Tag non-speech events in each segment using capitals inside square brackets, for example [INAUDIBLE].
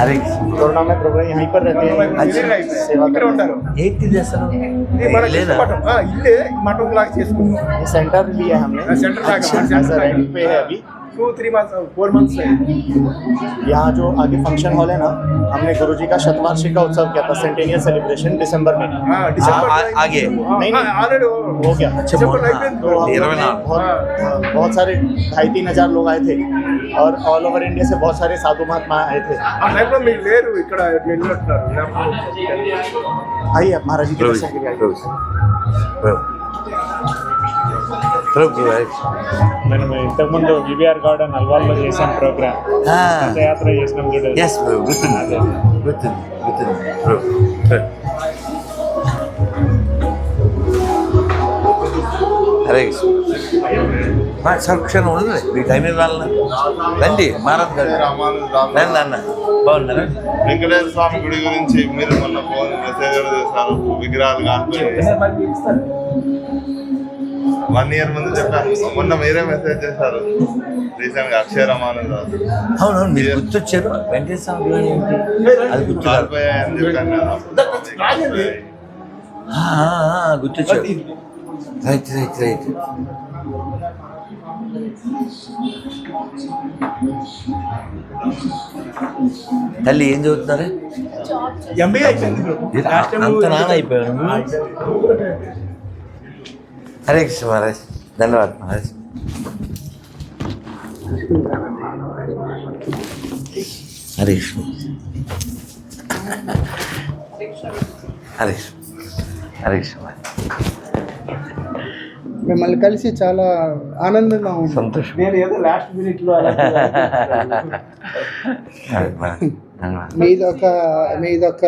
అరే कोरोना में प्रोग्राम यहीं पर रहते हैं सेवा ఇక్కడ ఉంటారు ఏంటిది అసలు ఇది మన లేదా మఠం ఆ, ఇల్లే మఠం లాగా చేసుకున్నాం ये सेंटर लिया हमने हाँ, सेंटर लागा, अच्छा, सेंटर ऐसा लागा। रेंट पे है अभी यहाँ जो आगे फ़ंक्शन हॉल है ना हमने गुरु जी का शतवार्षिक का उत्सव किया था सेंटेनियर सेलिब्रेशन दिसंबर में। आगे। नहीं हो गया। अच्छा तो हाँ, बहुत सारे ढाई तीन हज़ार लोग आए थे। और ऑल ओवर इंडिया से बहुत सारे साधु महात्मा आए थे। आइए महाराज जी के दर्शन के लिए आइए। ఇంతకు ముందు వివిఆర్ గార్డెన్ అల్వాల్లో చేసాం ప్రోగ్రామ్. యాత్ర చేసినాం చూడండి ఎస్ గుర్తుంది. సంక్షణం ఉండదు మీ టైం ఇవ్వాలన్నా రండి మారత్ రండి అన్న. బాగున్నారా? వెంకటేశ్వర స్వామి గుడి గురించి మీరు మొన్న ఫోన్ మెసేజ్ చేశారు విగ్రహాలు కాదు. వన్ ఇయర్ ముందు చెప్పాను మొన్న మీరే మెసేజ్ చేశారు. రీసెంట్గా అక్షయ రామానంద అవునవును మీరు గుర్తొచ్చారు. వెంకటేశ్వర ఏంటి? అది గుర్తు. కాలిపోయాయని చెప్పాను గుర్తొచ్చారు. Right right right. తల్లి ఏం చదువుతున్నారు? ఎంబీఏ అయిపోయింది. ఇది అంత నాన్న అయిపోయాను హరే కృష్ణ మహారాజ్. ధన్యవాదాలు మహారాజ్. హరే కృష్ణ. హరే కృష్ణ. హరే కృష్ణ మహారాజ్. మిమ్మల్ని కలిసి చాలా ఆనందంగా ఉంది. సంతోషం. నేను ఏదో లాస్ట్ మినిట్లో మీదొక మీదొక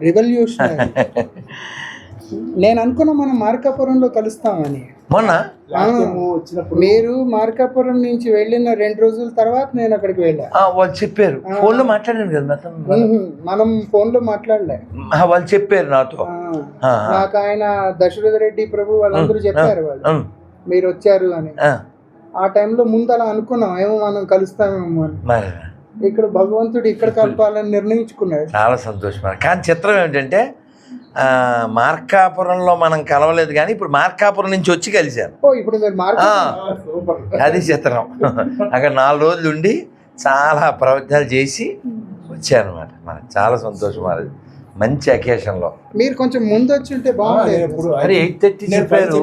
రివల్యూషన్ [LAUGHS] నేను అనుకున్నా మనం మార్కాపురంలో కలుస్తామని. మొన్న? ఆ, వచ్చినప్పుడు మీరు మార్కాపురం నుంచి వెళ్ళిన రెండు రోజుల తర్వాత నేను అక్కడికి వెళ్ళా. ఆ, వాళ్ళు చెప్పారు. ఫోన్లో మాట్లాడాను కదా. మనం ఫోన్లో మాట్లాడలే. ఆ, వాళ్ళు చెప్పారు నాతో. నాకు ఆయన దశరథ రెడ్డి ప్రభు వాళ్ళందరూ చెప్పారు వాళ్ళు. మీరు వచ్చారు అని. ఆ, టైంలో ముందు అలా అనుకున్నాం ఏమో మనం కలుస్తామేమో అని. మరి. ఇక్కడ భగవంతుడు ఇక్కడ కలపాలని నిర్ణయించుకున్నాడు. చాలా సంతోషం. కానీ చిత్రం ఏమిటంటే మార్కాపురంలో మనం కలవలేదు కానీ ఇప్పుడు మార్కాపురం నుంచి వచ్చి కలిశాను. ఓ ఇప్పుడు మీరు ఆ, మార్కెట్ అది చిత్రం. అక్కడ నాలుగు రోజులు ఉండి చాలా ప్రవచనాలు చేసి వచ్చాను అనమాట మనకు చాలా సంతోషం అది. మంచి అకేషన్లో మీరు కొంచెం ముందు వచ్చి ఉంటే బాగుండేది. మరి ఎయిట్ థర్టీ చెప్పారు.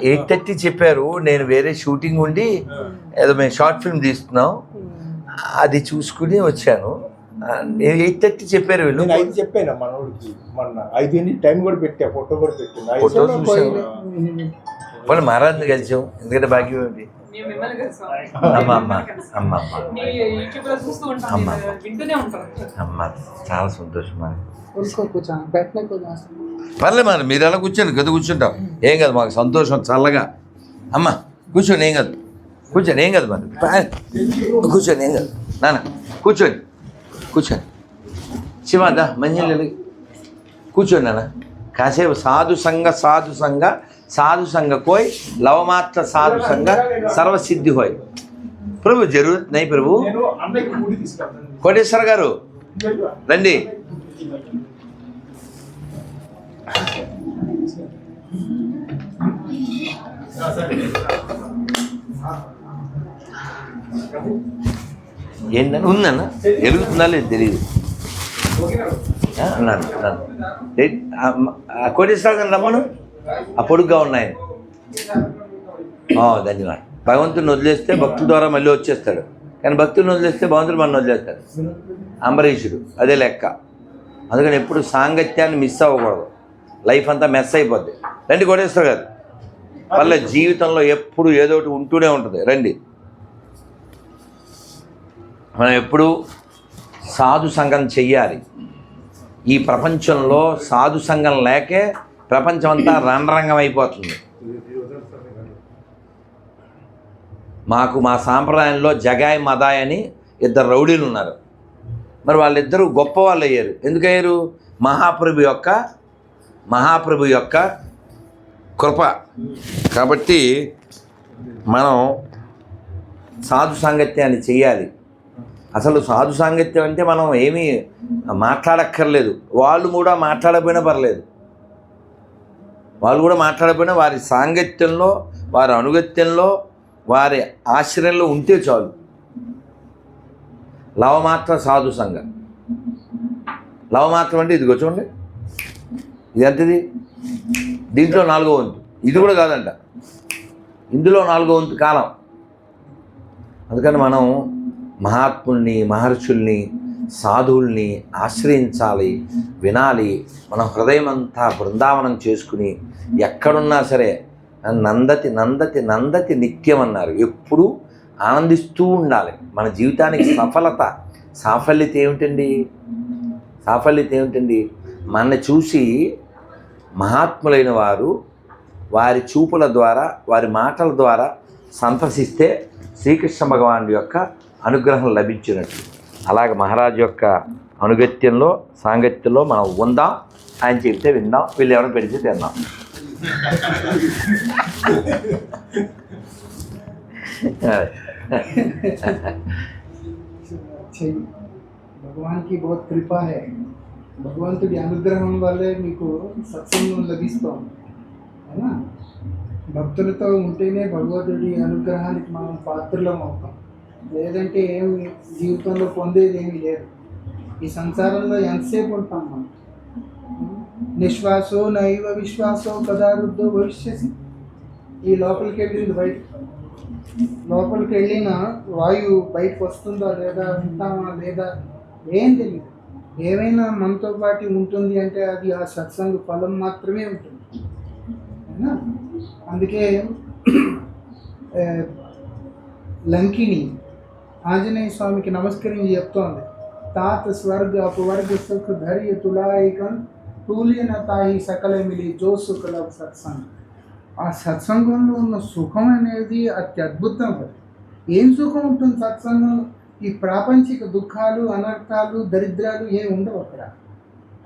ఎయిట్ థర్టీ చెప్పారు. నేను వేరే షూటింగ్ ఉండి ఏదో మేము షార్ట్ ఫిల్మ్ తీస్తున్నాం. అది చూసుకుని వచ్చాను. నేను ఎయిట్ థర్టీ చెప్పారు వీళ్ళు. ఐదు చెప్పాను మనోడికి మొన్న. ఐదు టైం కూడా పెట్టా ఫోటో కూడా పెట్టాను ఫోటో చూసాం. వాళ్ళు మహారాజ్ని కలిసాం ఎందుకంటే భాగ్యం ఏంటి? చాలా సంతోషం పర్లే మరి మీరు ఎలా కూర్చోండి గది కూర్చుంటాం. ఏం కాదు మాకు సంతోషం చల్లగా. అమ్మ కూర్చోండి ఏం కాదు. కూర్చోండి ఏం కాదు మరి. కూర్చోండి ఏం కాదు. నాన్న కూర్చోండి. కూర్చోండి. శివాదా మంచి కూర్చోండి నాన్న. కాసేపు సాధు సంఘ సాధు సంఘ సాధు సంఘ కోయ్ లవమాత్ర సాధు సంఘ సర్వసిద్ధి హోయ్. ప్రభు జరూరత్ నై ప్రభు. కోటేశ్వర గారు రండి. ఏంటని ఉందన్న? ఎరుగుతుందా లేదు తెలియదు అన్నాను అన్నాను. ఏ- ఆ, గారు రమ్మను? ఆ పొడుగ్గా ఉన్నాయి. ధన్యవాదం భగవంతుని వదిలేస్తే భక్తుల ద్వారా మళ్ళీ వచ్చేస్తాడు. కానీ భక్తులను వదిలేస్తే భగవంతుడు మన వదిలేస్తాడు. అంబరీషుడు అదే లెక్క. అందుకని ఎప్పుడు సాంగత్యాన్ని మిస్ అవ్వకూడదు. లైఫ్ అంతా మెస్ అయిపోద్ది. రండి కోటేశ్వర గారు. వాళ్ళ జీవితంలో ఎప్పుడు ఏదో ఒకటి ఉంటూనే ఉంటుంది. రండి. మనం ఎప్పుడు సాధు సంఘం చెయ్యాలి. ఈ ప్రపంచంలో సాధు సంఘం లేకే ప్రపంచం అంతా రణరంగం అయిపోతుంది మాకు మా సాంప్రదాయంలో జగాయ్ మదాయ్ అని ఇద్దరు రౌడీలు ఉన్నారు మరి వాళ్ళిద్దరూ గొప్ప వాళ్ళు అయ్యారు ఎందుకయ్యారు? మహాప్రభు యొక్క మహాప్రభు యొక్క కృప. కాబట్టి మనం సాధు సాంగత్యాన్ని చేయాలి అసలు సాధు సాంగత్యం అంటే మనం ఏమీ మాట్లాడక్కర్లేదు. వాళ్ళు కూడా మాట్లాడకపోయినా పర్లేదు. వాళ్ళు కూడా మాట్లాడకపోయినా వారి సాంగత్యంలో వారి అనుగత్యంలో వారి ఆశ్రయంలో ఉంటే చాలు. లవమాత్ర సాధు సంఘం. లవమాత్రం అంటే ఇదిగో చూడండి. ఇది ఎంతది దీంట్లో నాలుగో వంతు. ఇది కూడా కాదంట. ఇందులో నాలుగో వంతు కాలం. అందుకని మనం మహాత్ముల్ని మహర్షుల్ని సాధువుల్ని ఆశ్రయించాలి వినాలి. మన హృదయం అంతా బృందావనం చేసుకుని ఎక్కడున్నా సరే నందతి నందతి నందతి నిత్యం అన్నారు. ఎప్పుడూ ఆనందిస్తూ ఉండాలి. మన జీవితానికి సఫలత సాఫల్యత ఏమిటండి? సాఫల్యత ఏమిటండి? మన చూసి మహాత్ములైన వారు వారి చూపుల ద్వారా వారి మాటల ద్వారా సంతసిస్తే శ్రీకృష్ణ భగవానుడి యొక్క అనుగ్రహం లభించినట్లు అలాగే మహారాజు యొక్క అనుగత్యంలో సాంగత్యంలో మనం ఉందాం ఆయన చెప్తే విందాం వీళ్ళు ఎవరైనా పెడితే తిందాం చెయ్యి భగవాన్కి बहुत కృపా है భగవంతుడి అనుగ్రహం వల్లే మీకు సత్సంగం లభిస్తాం అవునా భక్తులతో ఉంటేనే భగవంతుడి అనుగ్రహానికి మనం పాత్రలం అవుతాం లేదంటే ఏం జీవితంలో పొందేది ఏమీ లేదు. ఈ సంసారంలో ఎంతసేపు ఉంటాం మనం? నిశ్వాసో నైవ విశ్వాసో కదా వృద్ధో భవిష్యసి. ఈ లోపలికి వెళ్ళింది బయట లోపలికి వెళ్ళిన వాయువు బయటకు వస్తుందా లేదా ఉంటామా లేదా ఏం తెలియదు ఏమైనా మనతో పాటు ఉంటుంది అంటే అది ఆ సత్సంగ ఫలం మాత్రమే ఉంటుంది. అందుకే లంకిణి లంకిని ఆంజనేయ స్వామికి నమస్కరించి చెప్తోంది. తాత స్వర్గ అపవర్గ సుఖ ధర్య తులాయికం తూలిన తాయి సకలమిలి జో సత్సంగం. ఆ సత్సంగంలో ఉన్న సుఖం అనేది అత్యద్భుతం అది ఏం సుఖం ఉంటుంది సత్సంగం ఈ ప్రాపంచిక దుఃఖాలు అనర్థాలు దరిద్రాలు ఏమి ఉండవు అక్కడ.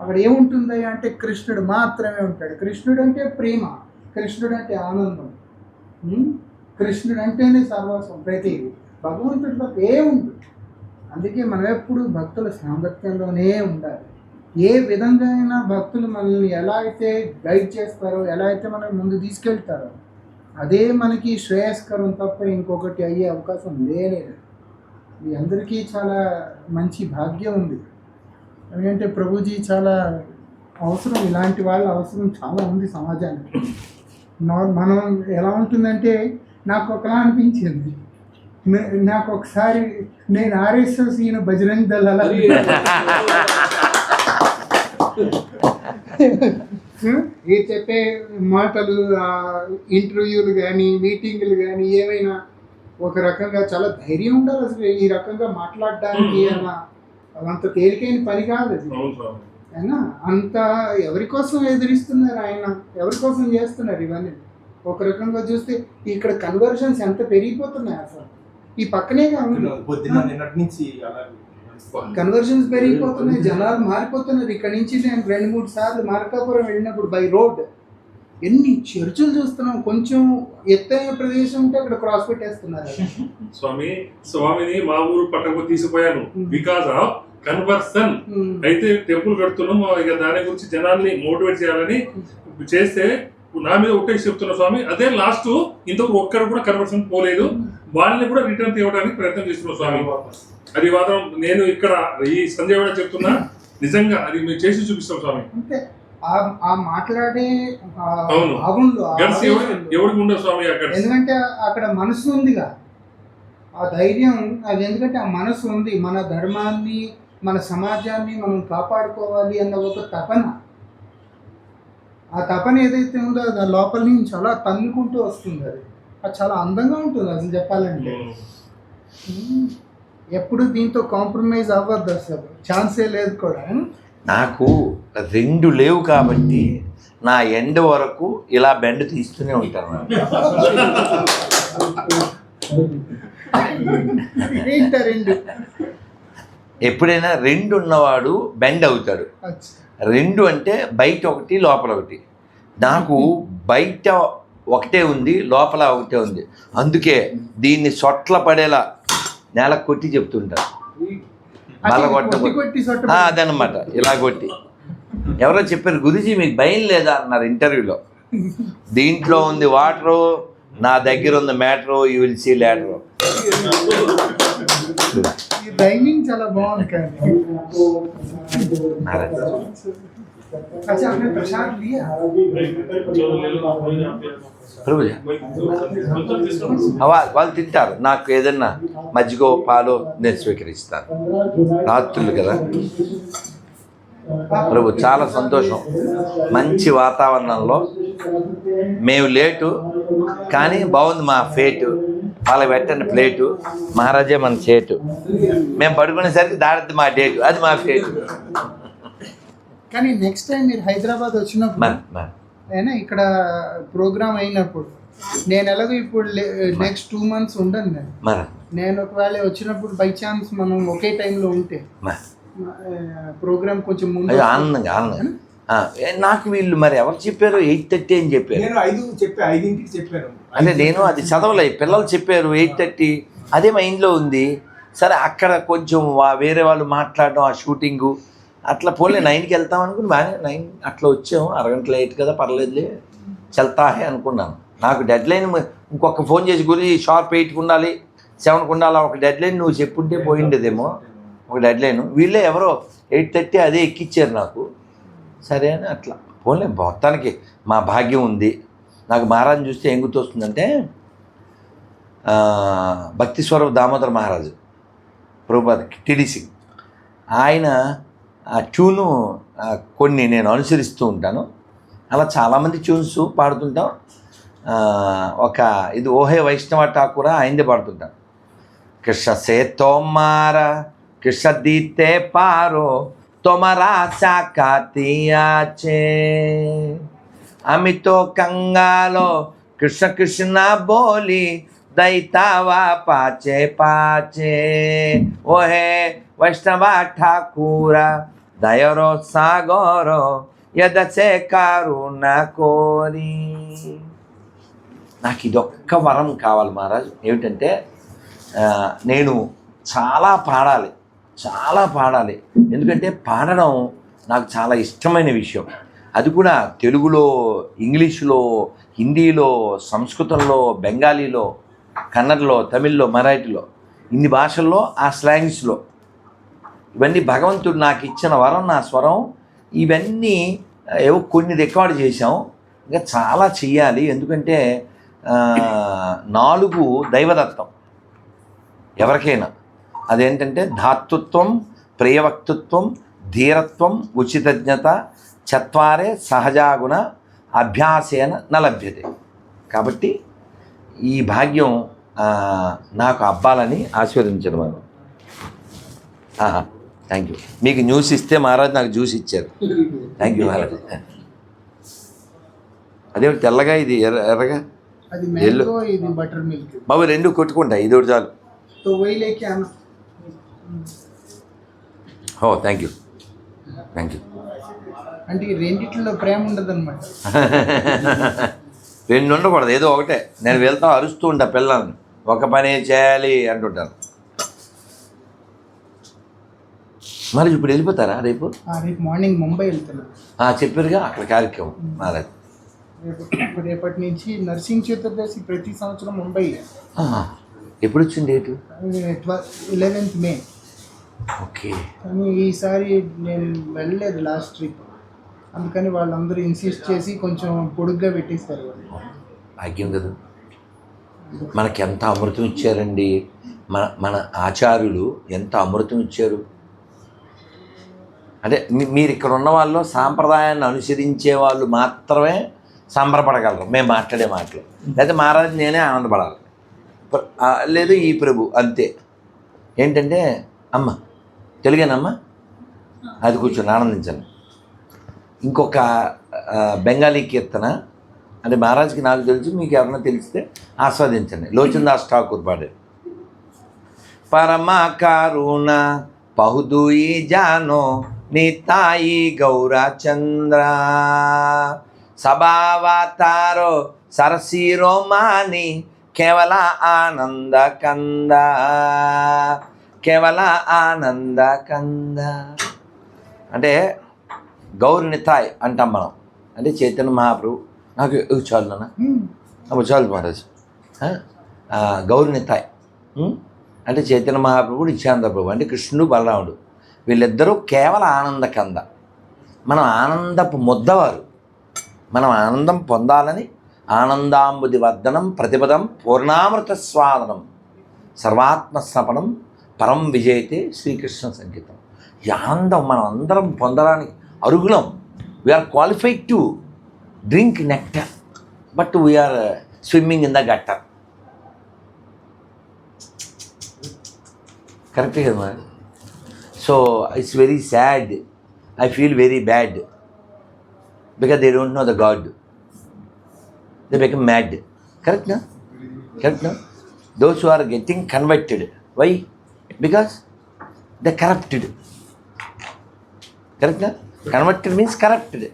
అక్కడ ఏముంటుంది అంటే కృష్ణుడు మాత్రమే ఉంటాడు. కృష్ణుడు అంటే ప్రేమ కృష్ణుడు అంటే ఆనందం. కృష్ణుడు అంటేనే సర్వస్వం ప్రతిదీ. భగవంతుడిలో ఏముంది అందుకే మనం ఎప్పుడు భక్తుల సాంగత్యంలోనే ఉండాలి. ఏ విధంగా అయినా భక్తులు మనల్ని ఎలా అయితే గైడ్ చేస్తారో ఎలా అయితే మనం ముందు తీసుకెళ్తారో అదే మనకి శ్రేయస్కరం తప్ప ఇంకొకటి అయ్యే అవకాశం లేదు మీ అందరికీ చాలా మంచి భాగ్యం ఉంది. ఎందుకంటే ప్రభుజీ చాలా అవసరం ఇలాంటి వాళ్ళ అవసరం చాలా ఉంది సమాజానికి. నా- మనం ఎలా ఉంటుందంటే నాకు ఒకలా అనిపించింది. నాకు ఒకసారి నేను ఆర్ఎస్ఎస్ ఈయన బజరంగ్ దళ ఈ చెప్పే మాటలు ఇంటర్వ్యూలు కానీ మీటింగులు కానీ ఏమైనా ఒక రకంగా చాలా ధైర్యం ఉండాలి అసలు ఈ రకంగా మాట్లాడడానికి అన్న అంత తేలికైన పని కాదు అది. అయినా అంత ఎవరి కోసం ఎదిరిస్తున్నారు ఆయన? ఎవరి కోసం చేస్తున్నారు ఇవన్నీ? ఒక రకంగా చూస్తే ఇక్కడ కన్వర్షన్స్ ఎంత పెరిగిపోతున్నాయి అసలు ఈ పక్కనే నుంచి కన్వర్షన్స్ పెరిగిపోతున్నాయి జనాలు మారిపోతున్నారు. ఇక్కడ నుంచి నేను రెండు మూడు సార్లు మార్కాపురం వెళ్ళినప్పుడు బై రోడ్ ఎన్ని చర్చిలు చూస్తున్నాం. కొంచెం ఎత్తైన ప్రదేశం ఉంటే అక్కడ క్రాస్ పెట్టేస్తున్నారు. [LAUGHS] స్వామి స్వామిని మా ఊరు పట్టకు తీసుకుపోయాను. Because of conversion. అయితే టెంపుల్ కడుతున్నాం ఇక దాని గురించి జనాల్ని మోటివేట్ చేయాలని చేస్తే నా మీద ఒకటే చెప్తున్నా స్వామి. అదే లాస్ట్ ఇంతకు ఒక్కరు కూడా కన్వర్షన్ పోలేదు. వాళ్ళని కూడా రిటర్న్ తేవడానికి ప్రయత్నం చేస్తున్నాం స్వామి. అది మాత్రం నేను ఇక్కడ ఈ సంజయ్ కూడా చెప్తున్నా. నిజంగా అది మేము చేసి చూపిస్తాం స్వామి. ఆ మాట్లాడే. భావంలో. ఎవరికి ఉండదు స్వామి అక్కడ ఎందుకంటే అక్కడ మనసు ఉందిగా. ఆ ధైర్యం అది ఎందుకంటే ఆ మనసు ఉంది. మన ధర్మాన్ని మన సమాజాన్ని మనం కాపాడుకోవాలి అన్న ఒక తపన. ఆ తపన ఏదైతే ఉందో లోపల నుంచి అలా తన్నుకుంటూ వస్తుంది అది. అది చాలా అందంగా ఉంటుంది అసలు చెప్పాలంటే. ఎప్పుడు దీంతో కాంప్రమైజ్ అవ్వద్దు అసలు. ఛాన్సే లేదు కూడా. నాకు రెండు లేవు కాబట్టి నా ఎండ్ వరకు ఇలా బెండ్ తీస్తూనే ఉంటాను రెండు? ఎప్పుడైనా రెండు ఉన్నవాడు బెండ్ అవుతాడు. రెండు అంటే బయట ఒకటి లోపల ఒకటి. నాకు బయట ఒకటే ఉంది లోపల ఒకటే ఉంది. అందుకే దీన్ని సొట్ల పడేలా నేల కొట్టి చెప్తుంటారు. బల కొట్టి అదనమాట ఇలా కొట్టి. ఎవరో చెప్పారు గురుజీ మీకు భయం లేదా? అన్నారు ఇంటర్వ్యూలో. దీంట్లో ఉంది వాటరు నా దగ్గర ఉంది matter you will see later. Rhyming చాలా బాగుంది अच्छा आपने प्रसाद लिया ప్రభుజా వా- వాళ్ళు తింటారు నాకు ఏదన్నా మజ్జిగో పాలు నేను స్వీకరిస్తాను రాత్రులు కదా ప్రభు చాలా సంతోషం మంచి వాతావరణంలో మేము లేటు కానీ బాగుంది మా ఫేటు వాళ్ళకి పెట్టండి ప్లేటు మహారాజే మన చేటు మేము పడుకునేసరికి దాడిద్ది మా డేటు అది మా ఫేటు కానీ నెక్స్ట్ టైం మీరు హైదరాబాద్ వచ్చినప్పుడు అయినా ఇక్కడ ప్రోగ్రామ్ అయినప్పుడు నేను ఎలాగో ఇప్పుడు నెక్స్ట్ టూ మంత్స్ ఉండను నేను. నేను ఒకవేళ వచ్చినప్పుడు బై ఛాన్స్ మనం ఒకే టైంలో ఉంటే ప్రోగ్రామ్ కొంచెం ముందు ఆనందంగా ఆనందంగా. నాకు వీళ్ళు మరి ఎవరు చెప్పారు? ఎయిట్ థర్టీ అని చెప్పారు. నేను ఐదు చెప్పా ఐదింటికి చెప్పాను. అంటే నేను అది చదవలే పిల్లలు చెప్పారు ఎయిట్ థర్టీ అదే మైండ్లో ఉంది. సరే అక్కడ కొంచెం వేరే వాళ్ళు మాట్లాడడం ఆ షూటింగు అట్లా పోలే నైన్కి వెళ్తాం అనుకుని బాగానే నైన్ అట్లా వచ్చాము. అరగంట లేట్ కదా పర్లేదులే. చల్తాహే అనుకున్నాను. నాకు డెడ్ లైన్ ఇంకొక ఫోన్ చేసి గురి షార్ప్ ఎయిట్కి ఉండాలి సెవెన్కి ఉండాలి ఒక డెడ్ లైన్ నువ్వు చెప్పుంటే పోయిండేదేమో. ఒక డెడ్ లైన్ వీళ్ళే ఎవరో ఎయిట్ థర్టీ అదే ఎక్కిచ్చారు నాకు. సరే అని అట్లా. పోలే మొత్తానికి మా భాగ్యం ఉంది. నాకు మహారాజు చూస్తే ఏం గుర్తొస్తుందంటే భక్తి స్వరూప్ దామోదర్ మహారాజు ప్రభుపాద టీడీసీ ఆయన ఆ ట్యూను కొన్ని నేను అనుసరిస్తూ ఉంటాను. అలా చాలామంది ట్యూన్స్ పాడుతుంటాం. ఒక ఇది ఓహే వైష్ణవ ఠాకూర ఆయనదే పాడుతుంటాం. కృష్ణ సే తోమార కృష్ణ దీతే పారో తొమరా సాకాతియాచే. అమితో కంగాలో కృష్ణ కృష్ణ బోలి దైతావా పాచే పాచే. ఓహే వైష్ణవ ఠాకూర. দয়র সাগর యదసే కరుణ కోరి నాకు ఇదొక్క వరం కావాలి మహారాజ్ ఏమిటంటే ఆ, నేను చాలా పాడాలి చాలా పాడాలి ఎందుకంటే పాడడం నాకు చాలా ఇష్టమైన విషయం అది కూడా తెలుగులో ఇంగ్లీషులో హిందీలో సంస్కృతంలో బెంగాలీలో కన్నడలో తమిళ్లో మరాఠీలో ఇన్ని భాషల్లో ఆ స్లాంగ్స్లో ఇవన్నీ భగవంతుడు నాకు ఇచ్చిన వరం నా స్వరం ఇవన్నీ ఏవో కొన్ని రికార్డు చేశాం. ఇంకా చాలా చెయ్యాలి. ఎందుకంటే నాలుగు దైవదత్తం. ఎవరికైనా. అదేంటంటే ధాతృత్వం ప్రియవక్తృత్వం ధీరత్వం ఉచితజ్ఞత చత్వారే సహజాగుణ అభ్యాసేన నలభ్యతే కాబట్టి ఈ భాగ్యం నాకు అబ్బాలని ఆశీర్వదించడం మనం థ్యాంక్ యూ మీకు న్యూస్ ఇస్తే మహారాజ్ నాకు జ్యూస్ ఇచ్చారు. Thank you Maharaj. అదే తెల్లగా ఇది ఎర్ర ఎర్రగా? ఎల్లు. బాబు రెండు కొట్టుకుంటా ఇది ఒకటి చాలు. Oh thank you thank you అంటే రెండిట్లో ప్రేమ ఉండదు అనమాట [LAUGHS] రెండు ఉండకూడదు ఏదో ఒకటే. నేను వెళ్తా అరుస్తూ ఉంటా పిల్లల్ని. ఒక పని చేయాలి అంటుంటాను మరి ఇప్పుడు వెళ్ళిపోతారా రేపు? రేపు మార్నింగ్ ముంబై వెళ్తున్నాను ఆ, చెప్పారుగా అక్కడ కార్యక్రమం. రేపు రేపటి నుంచి నర్సింగ్ చతుర్దశి ప్రతి సంవత్సరం ముంబై. ఎప్పుడు వచ్చింది డేటు? ఇలెవెన్త్ మే. ఓకే. కానీ ఈసారి నేను వెళ్ళలేదు లాస్ట్ ట్రిప్. అందుకని వాళ్ళందరూ ఇన్సిస్ట్ చేసి కొంచెం పొడుగ్గా పెట్టేస్తారు భాగ్యం కదా. మనకి ఎంత అమృతం ఇచ్చారండి? మన మన ఆచార్యులు ఎంత అమృతం ఇచ్చారు? అంటే మీ- మీరు ఇక్కడ ఉన్న వాళ్ళు సాంప్రదాయాన్ని అనుసరించే వాళ్ళు మాత్రమే సంబరపడగలరు. మేము మాట్లాడే మాటలు. లేకపోతే మహారాజు నేనే ఆనందపడాలి. లేదు ఈ ప్రభు అంతే. ఏంటంటే అమ్మ తెలుగేనమ్మా? అది కూర్చొని ఆనందించండి. ఇంకొక బెంగాలీ కీర్తన అంటే మహారాజ్కి నాకు తెలుసు మీకు ఎవరైనా తెలిస్తే ఆస్వాదించండి. లోచన్ దాస్ ఠాకూర్ పాడే పరమ కారుణ పహుదుయి జానో నితాయి గౌరచంద్ర. సభావతారో సరసీరోమాని కేవల ఆనంద కంద కేవల ఆనంద కంద అంటే గౌరనితాయ్ అంటాం మనం. అంటే చైతన్య మహాప్రభు. నాకు చాలు నాన్న. అప్పుడు చాలు మహారాజ్. గౌరనితాయ్ ఉం? అంటే చైతన్య మహాప్రభుడు నిత్యానంద ప్రభు. అంటే కృష్ణుడు బలరాముడు. వీళ్ళిద్దరూ కేవల ఆనంద కంద. మనం ఆనందపు ముద్దవారు. మనం ఆనందం పొందాలని ఆనందాంబుది వర్ధనం ప్రతిపదం పూర్ణామృత స్వాదనం సర్వాత్మ స్నపనం పరం విజయతే శ్రీకృష్ణ సంగీతం ఈ ఆనందం మనం అందరం పొందడానికి అరుగులం we're qualified to drink nectar but we're swimming in the gutter correct కదా మరి so it's very sad I feel very bad because they don't know the God they become mad కరెక్ట్నా కరెక్ట్నా those who are getting converted why because the corrupted కరెక్ట్నా converted means corrupted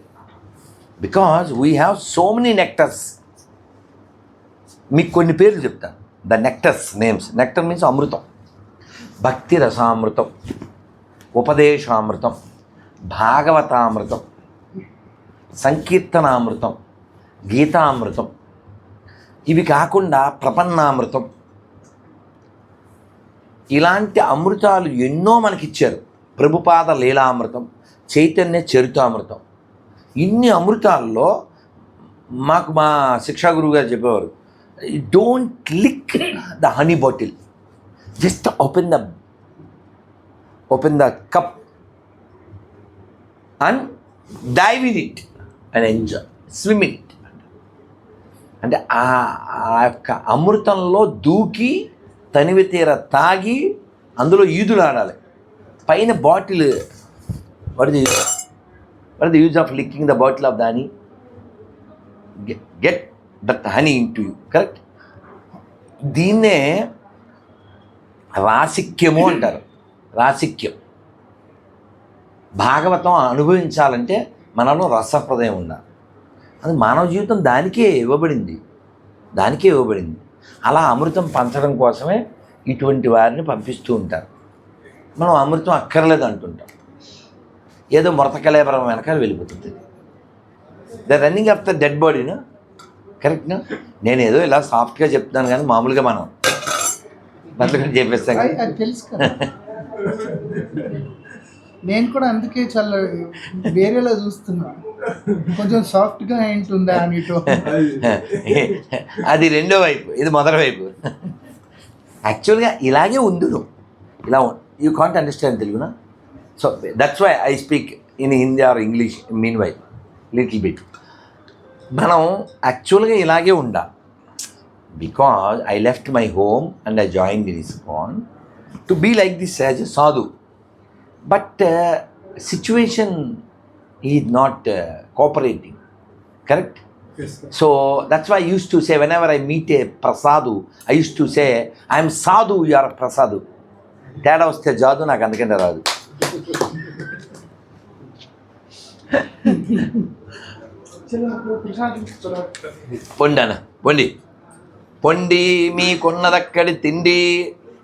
because we have so many nectars మీకు కొన్ని పేర్లు చెప్తాను the nectars names nectar means అమృతం భక్తి రసామృతం ఉపదేశామృతం భాగవతామృతం సంకీర్తనామృతం గీతామృతం ఇవి కాకుండా ప్రపన్నామృతం. ఇలాంటి అమృతాలు ఎన్నో మనకిచ్చారు. ప్రభుపాద లీలామృతం చైతన్య చరితామృతం. ఇన్ని అమృతాల్లో మాకు మా శిక్షా గురువు గారు చెప్పేవారు don't lick the honey bottle just open the open the cup and dive in it and enjoy swim in it అంటే ఆ ఆ యొక్క అమృతంలో దూకి తనివి తీర తాగి అందులో ఈదులు ఆడాలి. పైన bottle what the what the use of licking the bottle of దాని get that honey into you correct దీన్నే రాసిక్యము అంటారు. రాసిక్యం భాగవతం అనుభవించాలంటే మనలో రసహృదయం ఉండాలి. అది మానవ జీవితం దానికే ఇవ్వబడింది. దానికే ఇవ్వబడింది. అలా అమృతం పంచడం కోసమే ఇటువంటి వారిని పంపిస్తూ ఉంటారు. మనం అమృతం అక్కర్లేదు అంటుంటాం. ఏదో మృతకలేబరం వెనకాల వెళ్ళిపోతుంది. The running of the dead బాడీనా కరెక్ట్నా నేను ఏదో ఇలా సాఫ్ట్గా చెప్తున్నాను కానీ మామూలుగా మనం బతుకుని చెప్పేస్తాం తెలుసు నేను కూడా అందుకే చాలా వేరేలా చూస్తున్నా. కొంచెం సాఫ్ట్గా ఏంటుందా అని అది రెండో వైపు ఇది మొదటి వైపు. యాక్చువల్గా ఇలాగే ఉండును. ఇలా you can't understand తెలుగునా? So that's why I speak in Hindi or English mean why little bit మనం యాక్చువల్గా ఇలాగే ఉండాలి. Because I left my home and I join the ISKCON to be like this as a sadhu but situation is not cooperating correct So that's why I used to say, whenever I meet a prasadu, I used to say, I'm sadhu, you are prasadu. తేడా వస్తే జాదు నాకు అందుకనే రాదు పొండి అన్న పొండి పొండి మీకున్నదక్కడి తిండి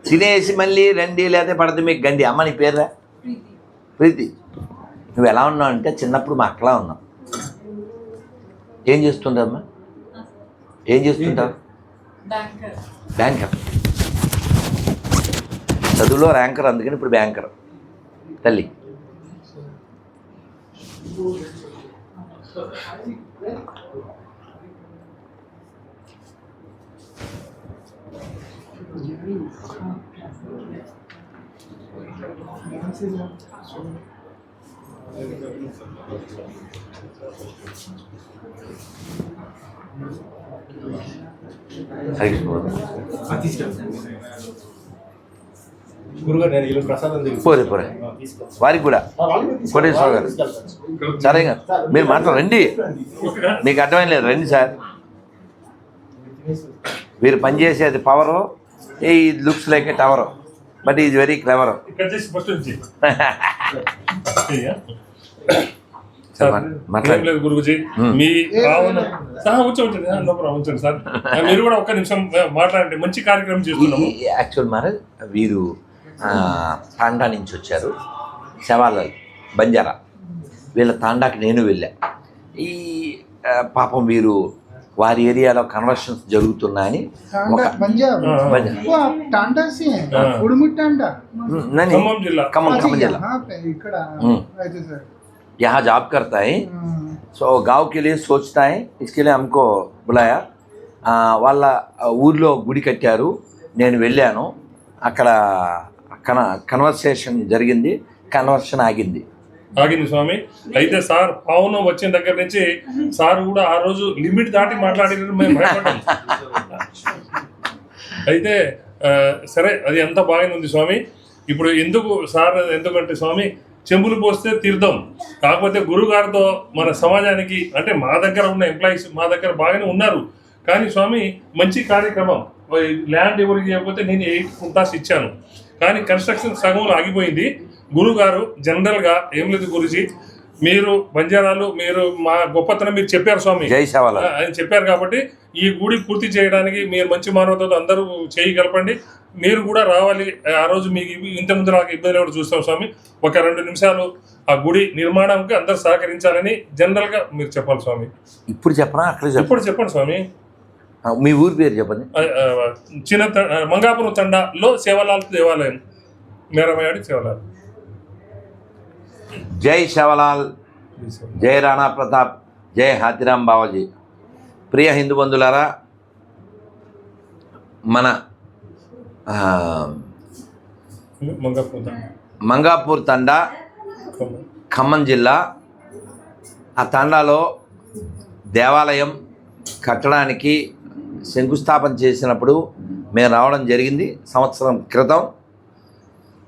తినేసి మళ్ళీ రండి లేదా పడదు మీకు గండి. అమ్మ నీ పేర్రా? ప్రీతి. నువ్వు ఎలా ఉన్నావు అంటే చిన్నప్పుడు మా అక్కలా ఉన్నావు ఏం చేస్తుంటారమ్మా ఏం చేస్తుంటారు బ్యాంకర్ బ్యాంకర్. చదువులో ర్యాంకర్ అందుకని ఇప్పుడు బ్యాంకర్. తల్లి. పోరే పోరే. వారికి కూడా. కోటేశ్వర గారు. సరే మీరు మాత్రం రండి. మీకు అర్థం లేదు రండి సార్. మీరు పనిచేసేది power a looks like a tower but is very clever Guruji. మీ భావన ఉంచండి సార్. [LAUGHS] మీరు కూడా ఒక్క నిమిషం మాట్లాడండి. మంచి కార్యక్రమం చేస్తున్నాము. యాక్చువల్ మహారాజ్ వీరు తాండా నుంచి వచ్చారు. శవాల బంజారా. వీళ్ళ తాండాకి నేను వెళ్ళా. ఈ పాపం వీరు వారి ఏరియాలో కన్వర్షన్స్ జరుగుతున్నాయని टांडा ఒక पंजाब हाँ, हाँ। पंजाब। वो आप टांडा से हैं हाँ। उड़मुट टांडा నని ఖమ్మం జిల్లా ఖమ్మం अच्छा, ఖమ్మం జిల్లా यहाँ पे इकड़ा हम्म। ऐसे सर यहाँ जॉब करता है हाँ। సో గావ్ के लिए सोचता है इसके लिए हमको बुलाया ఆ, వాళ్ళ ఊర్లో గుడి కట్టారు నేను వెళ్ళాను అక్కడ కన కన్వర్సేషన్ జరిగింది కన్వర్షన్ ఆగింది ఆగింది స్వామి. అయితే సార్ పవన్ వచ్చిన దగ్గర నుంచి సార్ కూడా ఆ రోజు లిమిట్ దాటి మాట్లాడిన మేము భయపడ్డాం. అయితే సరే అది ఎంత బాగానే ఉంది స్వామి. ఇప్పుడు ఎందుకు సార్ ఎందుకంటే స్వామి చెంబులు పోస్తే తీర్థం. కాకపోతే గురుగారితో మన సమాజానికి అంటే మా దగ్గర ఉన్న ఎంప్లాయీస్ మా దగ్గర బాగానే ఉన్నారు. కానీ స్వామి మంచి కార్యక్రమం. ల్యాండ్ ఎవరికి చేయకపోతే నేను ఎయిట్ కుంటాస్ ఇచ్చాను. కానీ కన్స్ట్రక్షన్ సగంలో ఆగిపోయింది. గురుగారు జనరల్గా ఏం లేదు గురుజీ. మీరు బంజారాలు మీరు మా గొప్పతనం మీరు చెప్పారు స్వామి. ఆయన చెప్పారు కాబట్టి ఈ గుడి పూర్తి చేయడానికి మీరు మంచి మానవతతో అందరూ చేయగలపండి మీరు కూడా రావాలి. ఆ రోజు మీకు ముందు నాకు ఇబ్బంది కూడా చూస్తాం స్వామి. ఒక రెండు నిమిషాలు ఆ గుడి నిర్మాణంకి అందరూ సహకరించాలని జనరల్గా మీరు చెప్పాలి స్వామి. ఇప్పుడు చెప్పనా? అక్కడ ఇప్పుడు చెప్పండి స్వామి. మీ ఊరి పేరు చెప్పండి. చిన్న మంగాపురం తండాలో సేవలాల్ దేవాలయం. మేరమయాడి సేవలాల్ జై శవలాల్ జై రాణా ప్రతాప్ జై హాతిరాం బావాజీ. ప్రియ హిందూ బంధులారా మన మంగాపూర్ తండా ఖమ్మం జిల్లా ఆ తండాలో దేవాలయం కట్టడానికి శంకుస్థాపన చేసినప్పుడు మేము రావడం జరిగింది సంవత్సరం క్రితం.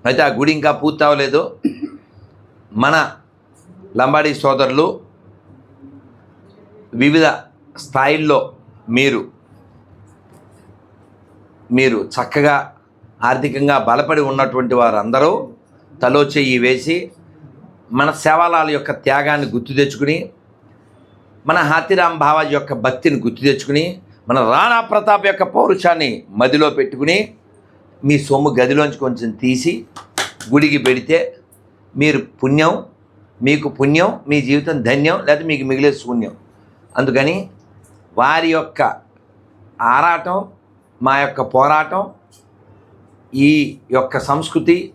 అయితే ఆ గుడి ఇంకా పూర్తి అవ్వలేదు. మన లంబాడీ సోదరులు వివిధ స్థాయిల్లో మీరు మీరు చక్కగా ఆర్థికంగా బలపడి ఉన్నటువంటి వారందరూ తలో చెయ్యి వేసి మన సేవాలాల యొక్క త్యాగాన్ని గుర్తు తెచ్చుకుని మన హాతిరామ్ బావాజీ యొక్క భక్తిని గుర్తు తెచ్చుకుని మన రాణా ప్రతాప్ యొక్క పౌరుషాన్ని మదిలో పెట్టుకుని మీ సొమ్ము గదిలోంచి కొంచెం తీసి గుడికి పెడితే మీరు పుణ్యం మీకు పుణ్యం మీ జీవితం ధన్యం లేకపోతే మీకు మిగిలే శూన్యం. అందుకని వారి యొక్క ఆరాటం మా యొక్క పోరాటం ఈ యొక్క సంస్కృతి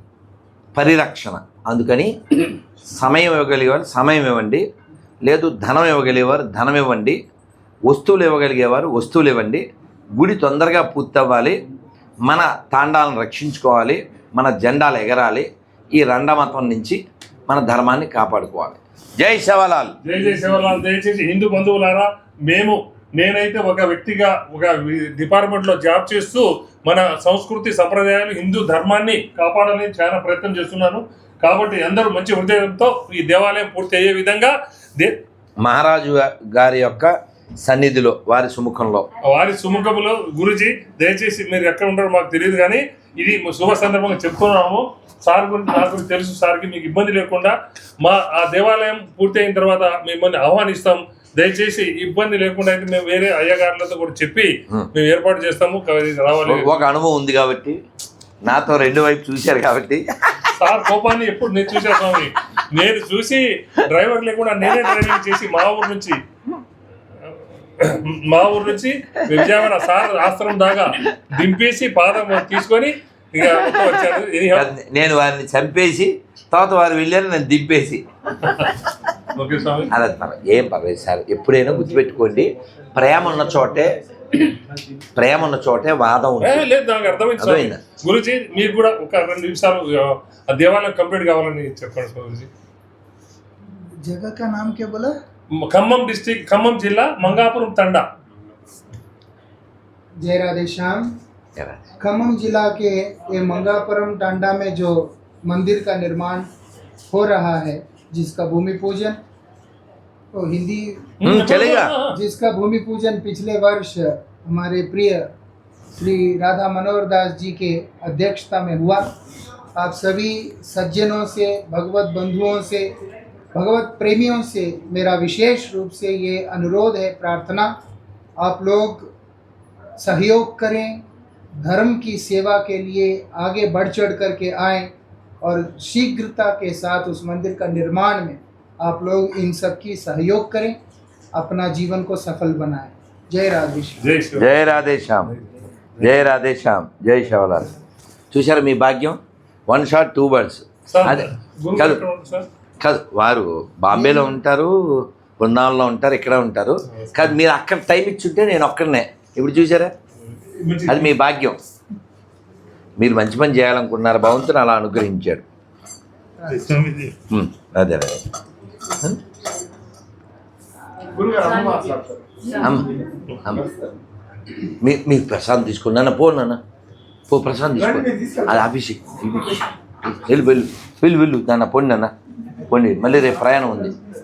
పరిరక్షణ. అందుకని సమయం ఇవ్వగలిగేవారు సమయం ఇవ్వండి. లేదు ధనం ఇవ్వగలిగేవారు ధనం ఇవ్వండి. వస్తువులు ఇవ్వగలిగేవారు వస్తువులు ఇవ్వండి. గుడి తొందరగా పూర్తవ్వాలి. మన తాండాలను రక్షించుకోవాలి. మన జెండాలు ఎగరాలి. ఈ రెండమతం నుంచి మన ధర్మాన్ని కాపాడుకోవాలి. జై శివలాల్. జై జై శివలాల్. దయచేసి హిందూ బంధువులారా మేము నేనైతే ఒక వ్యక్తిగా ఒక డిపార్ట్మెంట్లో జాబ్ చేస్తూ మన సంస్కృతి సంప్రదాయాలు హిందూ ధర్మాన్ని కాపాడాలని చాలా ప్రయత్నం చేస్తున్నాను. కాబట్టి అందరూ మంచి హృదయంతో ఈ దేవాలయం పూర్తి అయ్యే విధంగా దే మహారాజు గారి యొక్క సన్నిధిలో వారి సుముఖంలో. వారి సుముఖములో గురుజీ దయచేసి మీరు ఎక్కడ ఉంటారో మాకు తెలియదు కానీ ఇది శుభ సందర్భంగా చెప్తున్నాము సార్ గురించి నాకు తెలుసు సార్కి మీకు ఇబ్బంది లేకుండా. మా ఆ దేవాలయం పూర్తయిన తర్వాత మిమ్మల్ని ఆహ్వానిస్తాం. దయచేసి ఇబ్బంది లేకుండా అయితే మేము వేరే అయ్యగారులతో కూడా చెప్పి. మేము ఏర్పాటు చేస్తాము. రావాలి. ఒక అనుభవం ఉంది కాబట్టి నాతో రెండు వైపు చూశారు కాబట్టి. సార్ కోపాన్ని ఎప్పుడు నేను చూసా స్వామి. నేను చూసి డ్రైవర్ లేకుండా నేనే డ్రైవింగ్ చేసి మా ఊరు నుంచి మా ఊరు నుంచి విజయవాడ సార్ ఆస్త్రం దాకా దింపేసి పాదం తీసుకొని వచ్చాడు నేను వారిని చంపేసి తర్వాత వారు వెళ్ళారు నేను దింపేసి. అలా ఏం పర్లేదు సార్ ఎప్పుడైనా గుర్తుపెట్టుకోండి ప్రేమ ఉన్న చోటే ప్రేమ ఉన్న చోటే వాదం లేదు అర్థమైంది గురుజీ మీరు కూడా ఒక రెండు నిమిషాలు దేవాలయం కంప్లీట్ కావాలని చెప్పండి గురుజీ. జగ కా నామ్ కే బోలా? ఖమ్మం డిస్టిక్ ఖమ్మం జిల్లా మంగాపురం తండా जय राधे श्याम खम्मम जिला के ये मंगापुरम टांडा में जो मंदिर का निर्माण हो रहा है जिसका भूमि पूजन तो हिंदी हम्म, चलेगा। जिसका भूमि पूजन पिछले वर्ष हमारे प्रिय श्री राधा मनोहर दास जी के अध्यक्षता में हुआ आप सभी सज्जनों से भगवत बंधुओं से भगवत प्रेमियों से मेरा विशेष रूप से ये अनुरोध है प्रार्थना आप लोग सहयोग करें धर्म की सेवा के लिए आगे बढ़ चढ़ करके आएं और शीघ्रता के साथ उस मंदिर का निर्माण में आप लोग इन सब की सहयोग करें अपना जीवन को सफल बनाएं जय राधे श्याम। జై శ్రీ జయ రాధేశ్యామ్ జయ రాధేశ్యామ్ జై శివలాల్ చూశారు మీ భాగ్యం one shot two birds sir అదే గురువు కాదు వారు బాంబేలో ఉంటారు బృందావనంలో ఉంటారు ఇక్కడ ఉంటారు కాదు మీరు అక్కడ టైం ఇచ్చుంటే నేను ఒక్కడనే ఇప్పుడు చూసారా అది మీ భాగ్యం మీరు మంచి పని చేయాలనుకున్నారు భగవంతుని అలా అనుగ్రహించాడు అదే మీ మీ ప్రసాదం తీసుకున్నాను పో నాన్న పో ప్రసాదం తీసుకో. అది ఆఫీస్కి వెళ్ళు వెళ్ళు వెళ్ళు వెళ్ళు నాన్న పోండి నాన్న పోండి. మళ్ళీ రేపు ప్రయాణం ఉంది.